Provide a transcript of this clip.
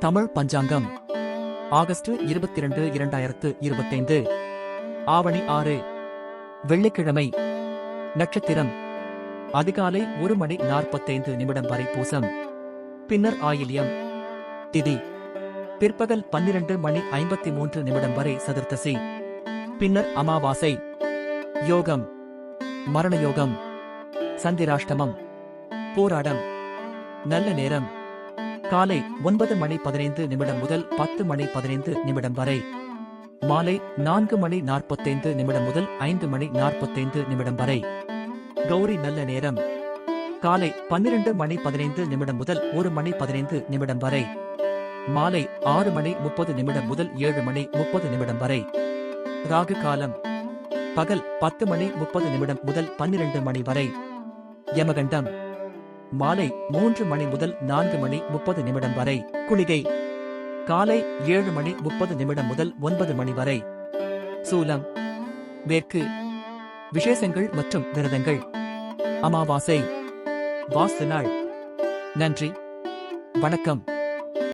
தமிழ் பஞ்சாங்கம். August இருபத்தி இரண்டு இரண்டாயிரத்து இருபத்தைந்து. ஆவணி ஆறு. வெள்ளிக்கிழமை. நட்சத்திரம். அதிகாலை ஒரு மணி நாற்பத்தைந்து நிமிடம் வரை பூசம். பின்னர் ஆயில்யம். திதி. பிற்பகல் பன்னிரண்டு மணி ஐம்பத்தி மூன்று நிமிடம் வரை சதுர்த்தசி. பின்னர் அமாவாசை. யோகம். மரண யோகம் சந்திராஷ்டமம். போராடம். நல்ல நேரம். காலை ஒன்பது மணி பதினைந்து நிமிடம் முதல் பத்து மணி பதினைந்து நிமிடம் வரை. மாலை நான்கு மணி நாற்பத்தைந்து நிமிடம் முதல் ஐந்து மணி நாற்பத்தைந்து நிமிடம் வரை. கௌரி நல்ல நேரம். காலை பன்னிரண்டு மணி பதினைந்து நிமிடம் முதல் ஒரு மணி பதினைந்து நிமிடம் வரை. மாலை ஆறு மணி முப்பது நிமிடம் முதல் ஏழு மணி முப்பது நிமிடம் வரை. ராகு காலம். பகல் பத்து மணி முப்பது நிமிடம் முதல் பன்னிரண்டு மணி வரை. யமகண்டம். மாலை மூன்று மணி முதல் நான்கு மணி முப்பது நிமிடம் வரை. குளிகை. காலை ஏழு மணி முப்பது நிமிடம் முதல் ஒன்பது மணி வரை. சூலம். மேற்கு. விசேஷங்கள் மற்றும் விரதங்கள். அமாவாசை. வாஸ்து நாள். நன்றி. வணக்கம்.